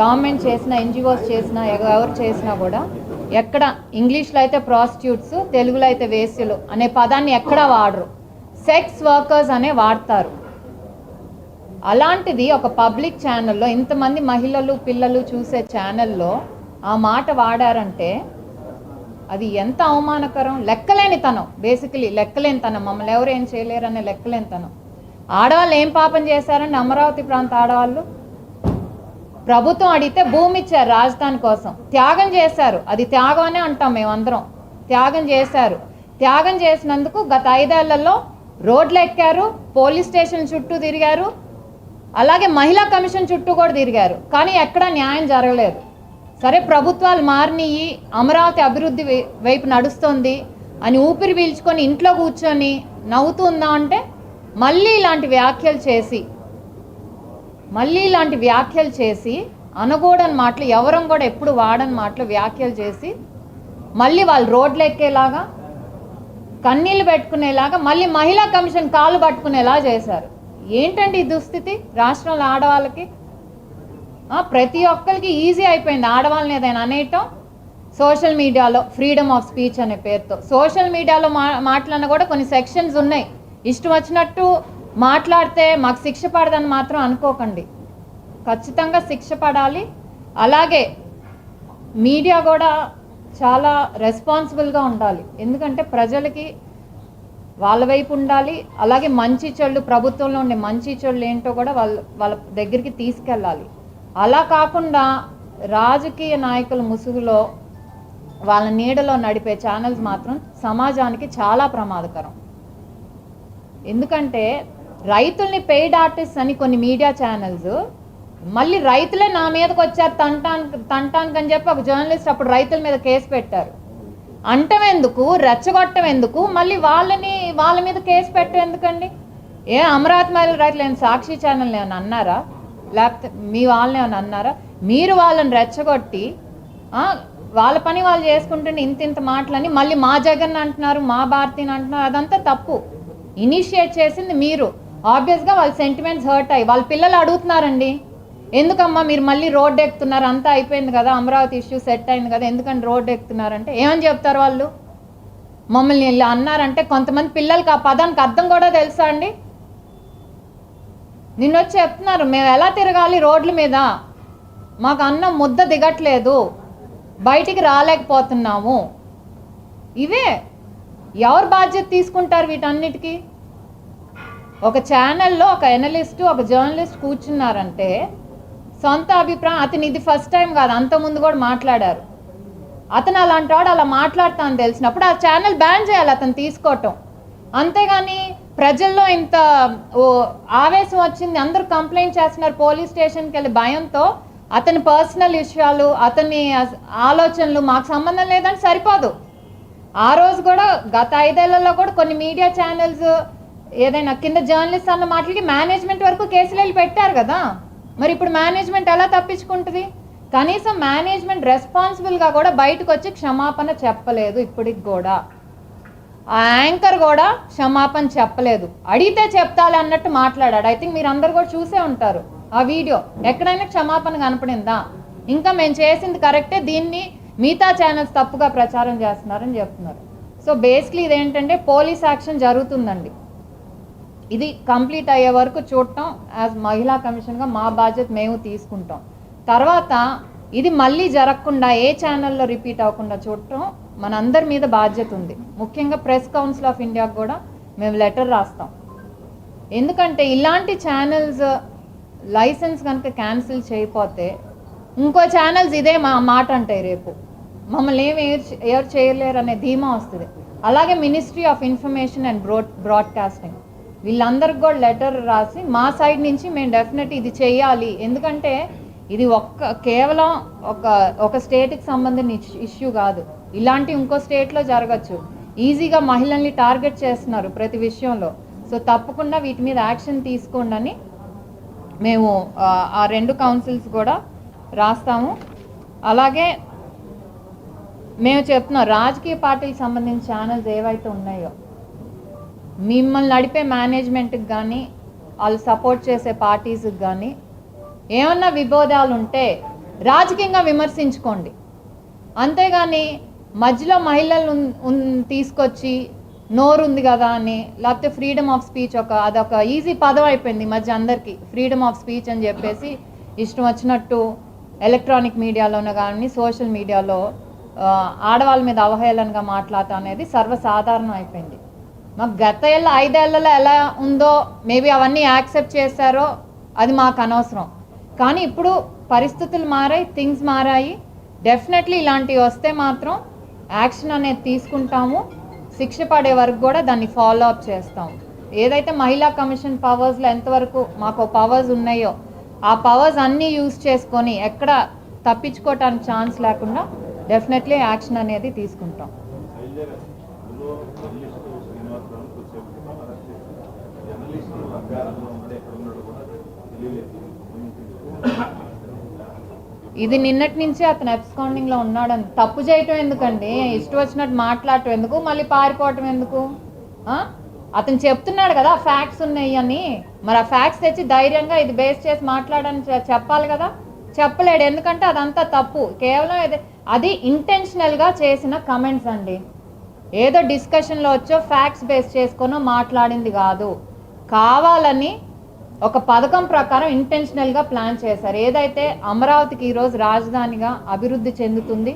Government చేసిన NGOs చేసినా ఎవరు చేసినా కూడా ఎక్కడ ఇంగ్లీష్లో అయితే ప్రాస్టిట్యూట్స్ తెలుగులో అయితే వేసులు అనే పదాన్ని ఎక్కడ వాడరు. సెక్స్ వర్కర్స్ అనే వాడతారు. అలాంటిది ఒక పబ్లిక్ ఛానల్లో ఇంతమంది మహిళలు పిల్లలు చూసే ఛానల్లో ఆ మాట వాడారంటే అది ఎంత అవమానకరం? లెక్కలేనితనం. బేసికలీ లెక్కలేనితనం. మమ్మల్ని ఎవరు ఏం చేయలేరనే లెక్కలేనితనం. ఆడవాళ్ళు ఏం పాపం చేశారండి అమరావతి ప్రాంత ఆడవాళ్ళు ప్రభుత్వం అడిగితే భూమి ఇచ్చారు రాజధాని కోసం. త్యాగం చేశారు. అది త్యాగం అనే అంటాం మేమందరం. త్యాగం చేశారు. త్యాగం చేసినందుకు గత ఐదేళ్ళలో రోడ్లు ఎక్కారు పోలీస్ స్టేషన్ చుట్టూ తిరిగారు అలాగే మహిళా కమిషన్ చుట్టూ కూడా తిరిగారు. కానీ ఎక్కడా న్యాయం జరగలేదు. సరే ప్రభుత్వాలు మారినయి అమరావతి అభివృద్ధి వైపు నడుస్తుంది అని ఊపిరి పీల్చుకొని ఇంట్లో కూర్చొని నవ్వుతుందా అంటే మళ్ళీ ఇలాంటి వ్యాఖ్యలు చేసి మళ్ళీ ఇలాంటి వ్యాఖ్యలు చేసి అనకూడని మాటలు ఎవరం కూడా ఎప్పుడు వాడని మాటలు వ్యాఖ్యలు చేసి మళ్ళీ వాళ్ళు రోడ్లు ఎక్కేలాగా కన్నీళ్ళు పెట్టుకునేలాగా మళ్ళీ మహిళా కమిషన్ కాలు పట్టుకునేలా చేశారు. ఏంటండి ఈ దుస్థితి రాష్ట్రంలో ఆడవాళ్ళకి? ప్రతి ఒక్కరికి ఈజీ అయిపోయింది ఆడవాళ్ళని ఏదైనా అనేయటం. సోషల్ మీడియాలో ఫ్రీడమ్ ఆఫ్ స్పీచ్ అనే పేరుతో. సోషల్ మీడియాలో మా మాట్లాడిన కూడా కొన్ని సెక్షన్స్ ఉన్నాయి. ఇష్టం వచ్చినట్టు మాట్లాడితే మాకు శిక్ష పడదని మాత్రం అనుకోకండి. ఖచ్చితంగా శిక్ష పడాలి. అలాగే మీడియా కూడా చాలా రెస్పాన్సిబుల్గా ఉండాలి. ఎందుకంటే ప్రజలకి వాళ్ళ వైపు ఉండాలి. అలాగే మంచి చెళ్ళు ప్రభుత్వంలో ఉండే మంచి చెళ్ళు ఏంటో కూడా వాళ్ళ వాళ్ళ దగ్గరికి తీసుకెళ్ళాలి. అలా కాకుండా రాజకీయ నాయకుల ముసుగులో వాళ్ళ నీడలో నడిపే ఛానల్స్ మాత్రం సమాజానికి చాలా ప్రమాదకరం. ఎందుకంటే రైతుల్ని పెయిడ్ ఆర్టిస్ట్ అని కొన్ని మీడియా ఛానల్స్ మళ్ళీ రైతులే నా మీదకి వచ్చారు తంటానికి తంటానికి అని చెప్పి ఒక జర్నలిస్ట్ అప్పుడు రైతుల మీద కేసు పెట్టారు. అంటం ఎందుకు రెచ్చగొట్టం ఎందుకు మళ్ళీ వాళ్ళని వాళ్ళ మీద కేసు పెట్టడం ఎందుకండి? ఏ అమరావతి మహిళ రైతులు ఏమైనా సాక్షి ఛానల్ ఏమైనా అన్నారా? లేకపోతే మీ వాళ్ళని ఏమైనా అన్నారా? మీరు వాళ్ళని రెచ్చగొట్టి వాళ్ళ పని వాళ్ళు చేసుకుంటుంటే ఇంత ఇంత మాటలని మళ్ళీ మా జగన్ అంటున్నారు మా భారతిని అంటున్నారు అదంతా తప్పు. ఇనిషియేట్ చేసింది మీరు. ఆబ్వియస్గా వాళ్ళ సెంటిమెంట్స్ హర్ట్ అయ్యి వాళ్ళ పిల్లలు అడుగుతున్నారండి. ఎందుకమ్మా మీరు మళ్ళీ రోడ్ ఎక్కుతున్నారు? అంతా అయిపోయింది కదా అమరావతి ఇష్యూ సెట్ అయింది కదా ఎందుకని రోడ్ ఎక్కుతున్నారంటే ఏమని చెప్తారు వాళ్ళు? మమ్మల్ని ఇలా అన్నారంటే కొంతమంది పిల్లలకి ఆ పదానికి అర్థం కూడా తెలుసా అండి? నిన్న వచ్చి చెప్తున్నారు మేము ఎలా తిరగాలి రోడ్ల మీద? మాకు అన్నం ముద్ద దిగట్లేదు బయటికి రాలేకపోతున్నాము. ఇవే ఎవరు బాధ్యత తీసుకుంటారు వీటన్నిటికీ? ఒక ఛానల్లో ఒక ఎనలిస్ట్ ఒక జర్నలిస్ట్ కూర్చున్నారంటే సొంత అభిప్రాయం అతను ఇది ఫస్ట్ టైం కాదు అంతకుముందు కూడా మాట్లాడారు. అతను అలాంటి వాడు అలా మాట్లాడతాను తెలిసినప్పుడు ఆ ఛానల్ బ్యాన్ చేయాలి అతను తీసుకోవటం. అంతేగాని ప్రజల్లో ఇంత ఓ ఆవేశం వచ్చింది అందరూ కంప్లైంట్ చేస్తున్నారు పోలీస్ స్టేషన్కి వెళ్ళి భయంతో అతని పర్సనల్ విషయాలు అతని ఆలోచనలు మాకు సంబంధం లేదని సరిపోదు. ఆ రోజు కూడా గత ఐదేళ్ళలో కూడా కొన్ని మీడియా ఛానల్స్ ఏదైనా కింద జర్నలిస్ట్ అన్న మాటలకి మేనేజ్మెంట్ వరకు కేసులు వెళ్ళి పెట్టారు కదా. మరి ఇప్పుడు మేనేజ్మెంట్ ఎలా తప్పించుకుంటుంది? కనీసం మేనేజ్మెంట్ రెస్పాన్సిబుల్గా కూడా బయటకు వచ్చి క్షమాపణ చెప్పలేదు ఇప్పటికి కూడా. ఆ యాంకర్ కూడా క్షమాపణ చెప్పలేదు. అడిగితే చెప్తాలి అన్నట్టు మాట్లాడాడు. ఐ థింక్ మీరు అందరు కూడా చూసే ఉంటారు ఆ వీడియో. ఎక్కడైనా క్షమాపణ కనపడిందా? ఇంకా మేము చేసింది కరెక్టే దీన్ని మిగతా ఛానల్స్ తప్పుగా ప్రచారం చేస్తున్నారని చెప్తున్నారు. సో బేసిక్లీ ఇదేంటంటే పోలీస్ యాక్షన్ జరుగుతుందండి. ఇది కంప్లీట్ అయ్యే వరకు చూడటం యాజ్ మహిళా కమిషన్గా మా బాధ్యత మేము తీసుకుంటాం. తర్వాత ఇది మళ్ళీ జరగకుండా ఏ ఛానల్లో రిపీట్ అవ్వకుండా చూడటం మనందరి మీద బాధ్యత ఉంది. ముఖ్యంగా ప్రెస్ కౌన్సిల్ ఆఫ్ ఇండియాకి కూడా మేము లెటర్ రాస్తాం. ఎందుకంటే ఇలాంటి ఛానల్స్ లైసెన్స్ కనుక క్యాన్సిల్ చేయకపోతే ఇంకో ఛానల్స్ ఇదే మా మాట అంటాయి రేపు. మమ్మల్ని ఏమి ఎవరు- ఎవరు చేయలేరు అనే ధీమా వస్తుంది. అలాగే ministry of information and broad broadcasting వీళ్ళందరికి కూడా లెటర్ రాసి మా సైడ్ నుంచి మేము డెఫినెట్ ఇది చేయాలి. ఎందుకంటే ఇది ఒక్క కేవలం ఒక ఒక స్టేట్కి సంబంధించిన ఇష్యూ కాదు. ఇలాంటి ఇంకో స్టేట్లో జరగచ్చు. ఈజీగా మహిళల్ని టార్గెట్ చేస్తున్నారు ప్రతి విషయంలో. సో తప్పకుండా వీటి మీద యాక్షన్ తీసుకోండి అని మేము ఆ, ఆ రెండు కౌన్సిల్స్ కూడా రాస్తాము. అలాగే మేము చెప్తున్నాం రాజకీయ పార్టీలకు సంబంధించిన ఛానల్స్ ఏవైతే ఉన్నాయో మిమ్మల్ని నడిపే మేనేజ్మెంట్కి కానీ వాళ్ళు సపోర్ట్ చేసే పార్టీస్కి కానీ ఏమన్నా విభేదాలు ఉంటే రాజకీయంగా విమర్శించుకోండి. అంతేగాని మధ్యలో మహిళలు ఉన్- తీసుకొచ్చి నోరు ఉంది కదా అని లేకపోతే ఫ్రీడమ్ ఆఫ్ స్పీచ్ ఒక అదొక ఈజీ పదం అయిపోయింది ఈ మధ్య అందరికీ. ఫ్రీడమ్ ఆఫ్ స్పీచ్ అని చెప్పేసి ఇష్టం వచ్చినట్టు ఎలక్ట్రానిక్ మీడియాలోనే కానీ సోషల్ మీడియాలో ఆడవాళ్ళ మీద అవహేళనగా మాట్లాడటం అనేది సర్వసాధారణం అయిపోయింది. మాకు గత ఏళ్ళ ఐదేళ్ళలో ఎలా ఉందో మేబీ అవన్నీ యాక్సెప్ట్ చేశారో అది మాకు అనవసరం. కానీ ఇప్పుడు పరిస్థితులు మారాయి థింగ్స్ మారాయి. డెఫినెట్లీ ఇలాంటివి వస్తే మాత్రం యాక్షన్ అనేది తీసుకుంటాము. శిక్ష పడే వరకు కూడా దాన్ని ఫాలో అప్ చేస్తాం. ఏదైతే మహిళా కమిషన్ పవర్స్లో ఎంతవరకు మాకు పవర్స్ ఉన్నాయో ఆ పవర్స్ అన్నీ యూజ్ చేసుకొని ఎక్కడ తప్పించుకోవటానికి ఛాన్స్ లేకుండా డెఫినెట్లీ యాక్షన్ అనేది తీసుకుంటాం శైలజ గారు, ఇందులో జర్నలిస్టు శ్రీనివాసరావు కొద్దిసేపు క్రితం అరెస్ట్ చేశారు. జర్నలిస్టు అజ్ఞానంలో ఉన్నాడు ఎక్కడ ఉన్నాడు కూడా తెలియలేదు ఇది నిన్నటి నుంచి అతను absconding లో అని తప్పు చేయటం ఎందుకండి? ఇష్టం వచ్చినట్టు మాట్లాడటం ఎందుకు? మళ్ళీ పారిపోవటం ఎందుకు? అతను చెప్తున్నాడు కదా ఫ్యాక్ట్స్ ఉన్నాయి అని. మరి ఆ ఫ్యాక్ట్స్ తెచ్చి ధైర్యంగా ఇది బేస్ చేసి మాట్లాడని చెప్పాలి కదా? చెప్పలేడు. ఎందుకంటే అదంతా తప్పు. కేవలం ఇది అది ఇంటెన్షనల్గా చేసిన కమెంట్స్ అండి. ఏదో డిస్కషన్లో వచ్చో ఫ్యాక్ట్స్ బేస్ చేసుకొని మాట్లాడింది కాదు. కావాలని ఒక పథకం ప్రకారం ఇంటెన్షనల్గా ప్లాన్ చేశారు. ఏదైతే అమరావతికి ఈరోజు రాజధానిగా అభివృద్ధి చెందుతుంది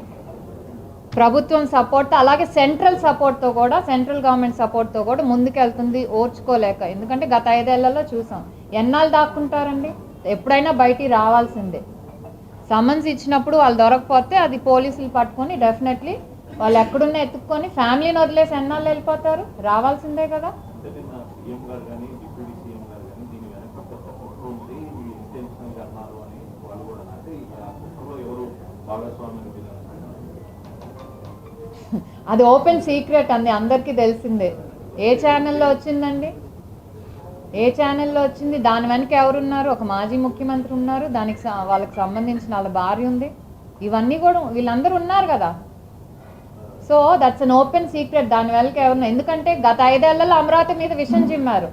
ప్రభుత్వం సపోర్ట్ అలాగే సెంట్రల్ సపోర్ట్తో కూడా సెంట్రల్ గవర్నమెంట్ సపోర్ట్తో కూడా ముందుకెళ్తుంది ఓర్చుకోలేక. ఎందుకంటే గత ఐదేళ్ళలో చూసాం ఎన్నాళ్ళు దాక్కుంటారండి? ఎప్పుడైనా బయటికి రావాల్సిందే. సమన్స్ ఇచ్చినప్పుడు వాళ్ళు దొరకపోతే అది పోలీసులు పట్టుకొని డెఫినెట్లీ వాళ్ళు ఎక్కడున్నా ఎత్తుక్కొని ఫ్యామిలీని వదిలేసి ఎన్నాళ్ళు వెళ్ళిపోతారు? రావాల్సిందే కదా. సీఎం గారు కానీ డిప్యూటీ సీఎం గారు కానీ దీని వెనక పెద్ద కుట్ర ఉంది ఇది ఇంటెన్షనల్గా అన్నారు అని వాళ్ళు కూడా అంటే ఈ ఆ కుట్రలో ఎవరు భాగస్వామ్యం అది ఓపెన్ సీక్రెట్ అంది అందరికీ తెలిసిందే. ఏ ఛానల్లో వచ్చిందండి? ఏ ఛానల్లో వచ్చింది? దాని వెనక ఎవరున్నారు? ఒక మాజీ ముఖ్యమంత్రి ఉన్నారు. దానికి వాళ్ళకి సంబంధించిన వాళ్ళ భార్య ఉంది. ఇవన్నీ కూడా వీళ్ళందరూ ఉన్నారు కదా. So that's an open secret దాని వెనక ఎవరు ఎందుకంటే గత ఐదేళ్ళలో అమరావతి మీద విషం చిమ్మారు.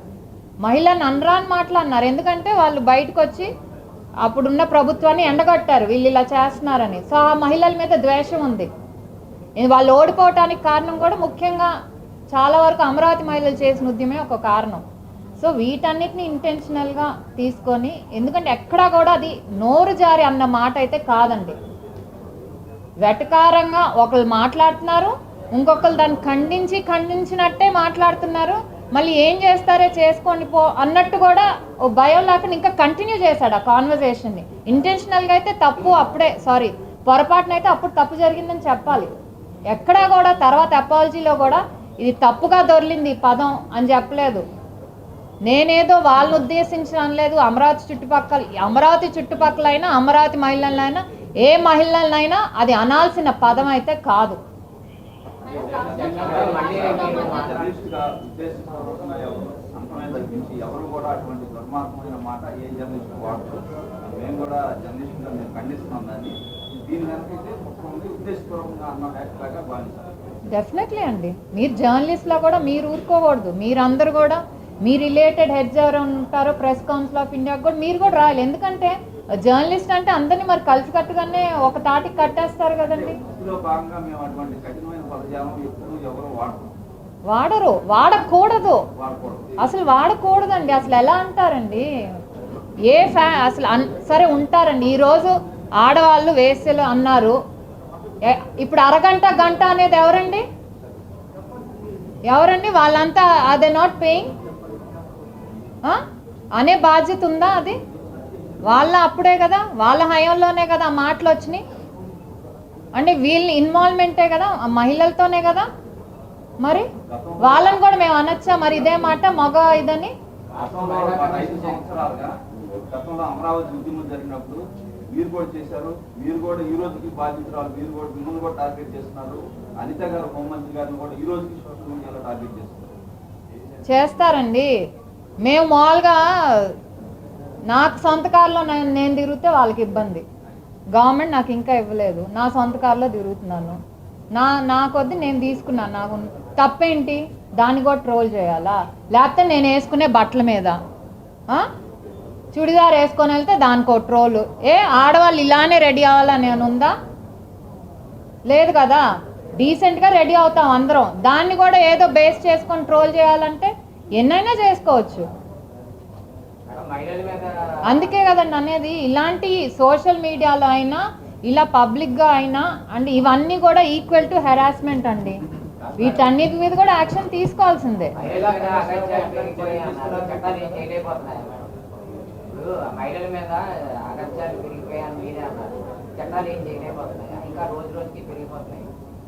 మహిళను అనరాని మాట్లాడినారు ఎందుకంటే వాళ్ళు బయటకు వచ్చి అప్పుడున్న ప్రభుత్వాన్ని ఎండగట్టారు. వీళ్ళు ఇలా చేస్తున్నారని. సో ఆ మహిళల మీద ద్వేషం ఉంది. వాళ్ళు ఓడిపోవటానికి కారణం కూడా ముఖ్యంగా చాలా వరకు అమరావతి మహిళలు చేసిన ఉద్యమే ఒక కారణం. సో వీటన్నిటిని ఇంటెన్షనల్గా తీసుకొని ఎందుకంటే ఎక్కడా కూడా అది నోరు జారి అన్న మాట అయితే కాదండి. వెటకారంగా ఒకళ్ళు మాట్లాడుతున్నారు ఇంకొకరు దాన్ని ఖండించి ఖండించినట్టే మాట్లాడుతున్నారు. మళ్ళీ ఏం చేస్తారే చేసుకోండి పో అన్నట్టు కూడా ఓ భయం లేకుండా ఇంకా కంటిన్యూ చేశాడు ఆ కాన్వర్జేషన్ని ఇంటెన్షనల్గా అయితే తప్పు అప్పుడే సారీ పొరపాటున అయితే అప్పుడు తప్పు జరిగిందని చెప్పాలి. ఎక్కడా కూడా తర్వాత అపాలజీలో కూడా ఇది తప్పుగా దొర్లింది ఈ పదం అని చెప్పలేదు. నేనేదో వాళ్ళని ఉద్దేశించి అనలేదు అమరావతి చుట్టుపక్కల అమరావతి చుట్టుపక్కల అయినా అమరావతి మహిళలైనా ఏ మహిళలనైనా అది అనాల్సిన పదం అయితే కాదు. డెఫినెట్లీ అండి. మీరు జర్నలిస్ట్లో కూడా మీరు ఊరుకోకూడదు. మీరందరూ కూడా మీ రిలేటెడ్ హెడ్స్ ఎవరు ఉంటారో ప్రెస్ కౌన్సిల్ ఆఫ్ ఇండియా కూడా మీరు కూడా రాయాలి. ఎందుకంటే జర్నలిస్ట్ అంటే అందరినీ మరి కలిసికట్టుగానే ఒక తాటికి కట్టేస్తారు కదండి. వాడరు. వాడకూడదు. వాడకూడదు. అసలు వాడకూడదండి. అసలు ఎలా అంటారండి? ఏ ఫ్యా అసలు సరే ఉంటారండి. ఈరోజు ఆడవాళ్ళు వేసెలు అన్నారు. ఇప్పుడు అరగంట గంట అనేది ఎవరండి? ఎవరండి? వాళ్ళంతా అదే నాట్ పేయింగ్ అనే బాధ్యత ఉందా అది? వాళ్ళ అప్పుడే కదా వాళ్ళ హయాంలోనే కదా ఆ మాటలు వచ్చినాయి. అంటే వీళ్ళ ఇన్వాల్వ్మెంటే కదా ఆ మహిళలతోనే కదా? మరి వాళ్ళని కూడా మేము అనొచ్చా? మరి ఇదే మాట మగ ఇదని? గతంలో ఒక ఐదు సంవత్సరాలుగా గతంలో అమరావతి ఉద్యమం జరిగినప్పుడు మీరు కూడా చేశారు మీరు కూడా ఈ రోజుకి బాధితురాలు మీరు కూడా మిమ్మల్ని కూడా టార్గెట్ చేస్తున్నారు. అనిత గారు హోంమంత్రి గారిని కూడా ఈ రోజుకి సోషల్ మీడియాలో టార్గెట్ చేస్తున్నారు. చేస్తారండి. మేము మామూలుగా నాకు సొంత కారులో నేను నేను తిరిగితే వాళ్ళకి ఇబ్బంది. గవర్నమెంట్ నాకు ఇంకా ఇవ్వలేదు. నా సొంత కారులో తిరుగుతున్నాను. నా నా కొద్ది నేను తీసుకున్నాను. నాకు తప్పేంటి? దాన్ని కూడా ట్రోల్ చేయాలా? లేకపోతే నేను వేసుకునే బట్టల మీద. చుడిదార్ వేసుకొని వెళ్తే దానికో ట్రోల్ ఏ ఆడవాళ్ళు ఇలానే రెడీ అవ్వాలని ఉందా? లేదు కదా? డీసెంట్గా రెడీ అవుతాం అందరం. దాన్ని కూడా ఏదో బేస్ చేసుకొని ట్రోల్ చేయాలంటే ఎన్నైనా చేసుకోవచ్చు. అందుకే కదండి అనేది ఇలాంటి సోషల్ మీడియాలో అయినా ఇలా పబ్లిక్గా అయినా అండ్ ఇవన్నీ కూడా ఈక్వల్ టు హెరాస్మెంట్ అండి. వీటన్నిటి మీద కూడా యాక్షన్ తీసుకోవాల్సిందే.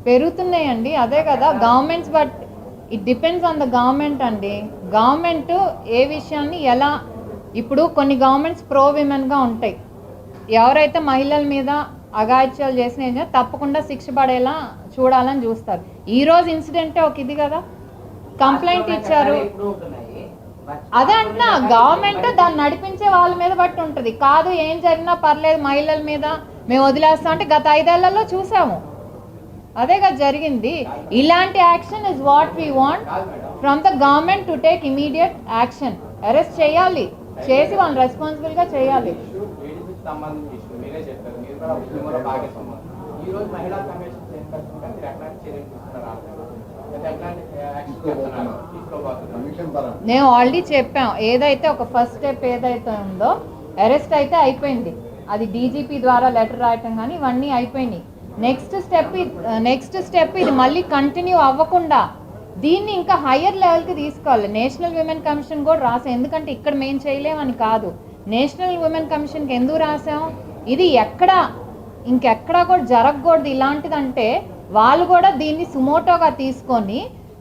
పెరుగుతున్నాయండి. అదే కదా governments but it depends on the government అండి. గవర్నమెంట్ ఏ విషయాన్ని ఎలా ఇప్పుడు కొన్ని గవర్నమెంట్స్ ప్రో విమెన్గా ఉంటాయి. ఎవరైతే మహిళల మీద అగాత్యాలు చేసిన తప్పకుండా శిక్ష పడేలా చూడాలని చూస్తారు. ఈ రోజు ఇన్సిడెంటే ఒక ఇది కదా? కంప్లైంట్ ఇచ్చారు. అదే అంటున్నా గవర్నమెంట్ దాన్ని నడిపించే వాళ్ళ మీద బట్టి ఉంటుంది. కాదు ఏం జరిగినా పర్లేదు మహిళల మీద మేము వదిలేస్తాం అంటే గత ఐదేళ్ళలో చూసాము. అదే కదా జరిగింది. ఇలాంటి action is what we want from the government to take immediate action arrest చేయాలి. చేసి వాళ్ళని రెస్పాన్సిబుల్గా చేయాలి. నేను ఆల్రెడీ చెప్పాం ఏదైతే ఒక ఫస్ట్ స్టెప్ ఏదైతే ఉందో అరెస్ట్ అయితే అయిపోయింది. అది డీజీపీ ద్వారా లెటర్ రాయటం కానీ ఇవన్నీ అయిపోయినాయి. నెక్స్ట్ స్టెప్ నెక్స్ట్ స్టెప్ ఇది మళ్ళీ కంటిన్యూ అవ్వకుండా దీన్ని ఇంకా హయ్యర్ లెవెల్కి తీసుకోవాలి. నేషనల్ విమెన్ కమిషన్ కూడా రాసాం. ఎందుకంటే ఇక్కడ మేము చేయలేమని కాదు. నేషనల్ విమెన్ కమిషన్కి ఎందుకు రాసాం? ఇది ఎక్కడ ఇంకెక్కడా కూడా జరగకూడదు. ఇలాంటిదంటే వాళ్ళు కూడా దీన్ని సుమోటోగా తీసుకొని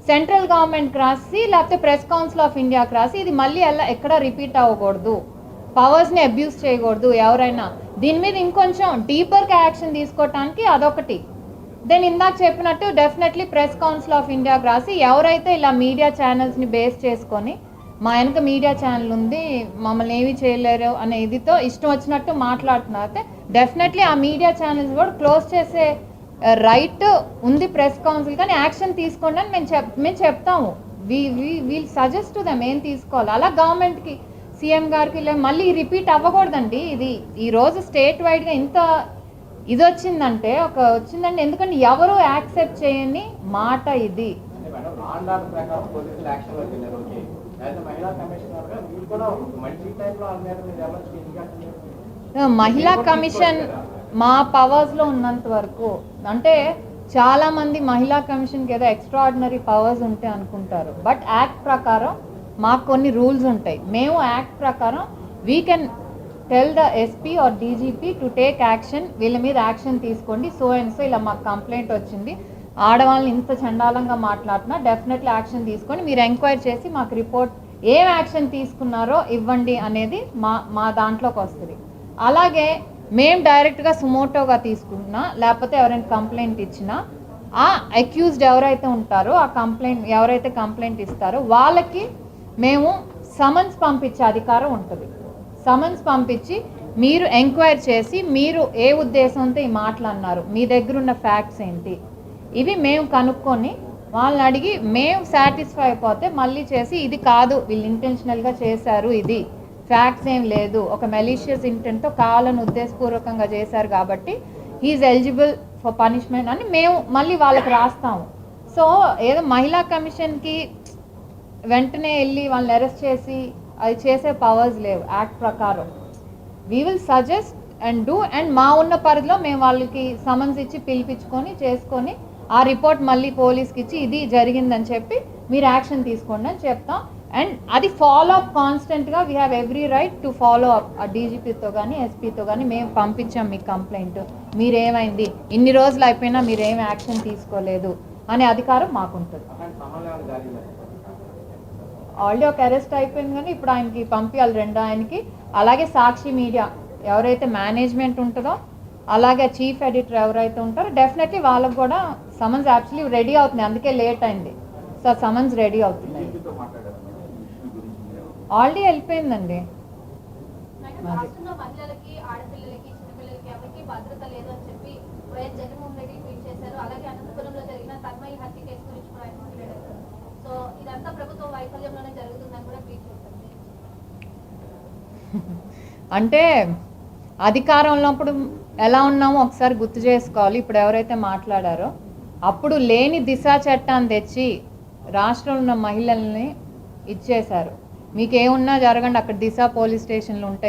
సెంట్రల్ గవర్నమెంట్కి రాసి లేకపోతే ప్రెస్ కౌన్సిల్ ఆఫ్ ఇండియాకి రాసి ఇది మళ్ళీ ఎలా ఎక్కడ రిపీట్ అవ్వకూడదు. పవర్స్ని అబ్యూస్ చేయకూడదు ఎవరైనా. దీని మీద ఇంకొంచెం డీపర్గా యాక్షన్ తీసుకోవటానికి అదొకటి. దెన్ ఇందాక చెప్పినట్టు డెఫినెట్లీ ప్రెస్ కౌన్సిల్ ఆఫ్ ఇండియాకి రాసి ఎవరైతే ఇలా మీడియా ఛానల్స్ని బేస్ చేసుకొని మా వెనక మీడియా ఛానల్ ఉంది మమ్మల్ని ఏమీ చేయలేరు అనే ఇదితో ఇష్టం వచ్చినట్టు మాట్లాడుతున్నారు. అయితే డెఫినెట్లీ ఆ మీడియా ఛానల్స్ కూడా క్లోజ్ చేసే రైట్ ఉంది ప్రెస్ కౌన్సిల్ కానీ యాక్షన్ తీసుకోండి అని మేము చెప్ మేము చెప్తాము. We we will suggest to them ఏం తీసుకోవాలి. అలా గవర్నమెంట్కి సీఎం గారికి ఇలా మళ్ళీ రిపీట్ అవ్వకూడదండి. ఇది ఈరోజు స్టేట్ వైడ్గా ఇంత ఇది వచ్చిందంటే ఒక వచ్చిందంటే ఎందుకంటే ఎవరు యాక్సెప్ట్ చేయని మాట ఇది. మహిళా కమిషన్ మా పవర్స్లో ఉన్నంత వరకు. అంటే చాలామంది మహిళా కమిషన్కి ఏదో ఎక్స్ట్రాడినరీ పవర్స్ ఉంటాయి అనుకుంటారు. బట్ యాక్ట్ ప్రకారం మాకు కొన్ని రూల్స్ ఉంటాయి. మేము యాక్ట్ ప్రకారం we can tell the SP or DGP to take action వీళ్ళ మీద యాక్షన్ తీసుకోండి. సో అండ్ సో ఇలా మాకు కంప్లైంట్ వచ్చింది. ఆడవాళ్ళని ఇంత చండాలంగా మాట్లాడుతున్నా డెఫినెట్లీ యాక్షన్ తీసుకొని మీరు ఎంక్వైరీ చేసి మాకు రిపోర్ట్ ఏం యాక్షన్ తీసుకున్నారో ఇవ్వండి అనేది మా మా దాంట్లోకి వస్తుంది. అలాగే మేము డైరెక్ట్గా సుమోటోగా తీసుకున్నా లేకపోతే ఎవరైనా కంప్లైంట్ ఇచ్చినా ఆ అక్యూజ్డ్ ఎవరైతే ఉంటారో ఆ కంప్లైంట్ ఎవరైతే కంప్లైంట్ ఇస్తారో వాళ్ళకి మేము సమన్స్ పంపించే అధికారం ఉంటుంది. సమన్స్ పంపించి మీరు ఎంక్వైర్ చేసి మీరు ఏ ఉద్దేశంతో ఈ మాటలు అన్నారు మీ దగ్గర ఉన్న ఫ్యాక్ట్స్ ఏంటి? ఇవి మేము కనుక్కొని వాళ్ళని అడిగి మేము సాటిస్ఫై అయిపోతే మళ్ళీ చేసి ఇది కాదు వీళ్ళు ఇంటెన్షనల్గా చేశారు ఇది. ఫ్యాక్ట్స్ ఏం లేదు. ఒక మెలీషియస్ ఇంటెంట్తో కావాలని ఉద్దేశపూర్వకంగా చేశారు కాబట్టి హీఈస్ ఎలిజిబుల్ ఫర్ పనిష్మెంట్ అని మేము మళ్ళీ వాళ్ళకి రాస్తాము. సో ఏదో మహిళా కమిషన్కి వెంటనే వెళ్ళి వాళ్ళని అరెస్ట్ చేసి అది చేసే పవర్స్ లేవు. యాక్ట్ ప్రకారం. We will suggest and do and మా ఉన్న పరిధిలో మేము వాళ్ళకి సమన్స్ ఇచ్చి పిలిపించుకొని చేసుకొని ఆ రిపోర్ట్ మళ్ళీ పోలీస్కి ఇచ్చి ఇది జరిగిందని చెప్పి మీరు యాక్షన్ తీసుకోండి అని చెప్తాం. అండ్ అది ఫాలో అప్ కాన్స్టెంట్గా we have every right to follow up ఆ డీజీపీతో కానీ ఎస్పీతో కానీ మేము పంపించాం మీ కంప్లైంట్ మీరేమైంది? ఇన్ని రోజులు అయిపోయినా మీరేం యాక్షన్ తీసుకోలేదు అనే అధికారం మాకుంటుంది అలాంటి సమాధానం జారీ చేస్తారు ఆల్రెడీ ఒక అరెస్ట్ అయిపోయింది కానీ ఇప్పుడు ఆయనకి పంపించాలి రెండు ఆయనకి. అలాగే సాక్షి మీడియా ఎవరైతే మేనేజ్మెంట్ ఉంటుందో అలాగే చీఫ్ ఎడిటర్ ఎవరైతే ఉంటారో డెఫినెట్లీ వాళ్ళకు కూడా సమన్స్ యాక్చువల్లీ రెడీ అవుతుంది. అందుకే లేట్ అయింది. సో సమన్స్ రెడీ అవుతుంది. ఆల్రెడీ వెళ్ళిపోయిందండి. అలాగే అనంతపురంలో జరిగిన తన్మయి హత్య కేసు గురించి కూడా ఆయన మాట్లాడారు సో ఇదంతా ప్రభుత్వ వైఫల్యంలోనే జరుగుతుందని కూడా ట్వీట్ చేశారు అంటే అధికారంలో అప్పుడు ఎలా ఉన్నామో ఒకసారి గుర్తు చేసుకోవాలి. ఇప్పుడు ఎవరైతే మాట్లాడారో అప్పుడు లేని దిశా చట్టాన్ని తెచ్చి రాష్ట్రంలో ఉన్న మహిళల్ని ఇచ్చేశారు. మీకు ఏమున్నా జరగండి అక్కడ దిశ పోలీస్ స్టేషన్లు ఉంటాయి.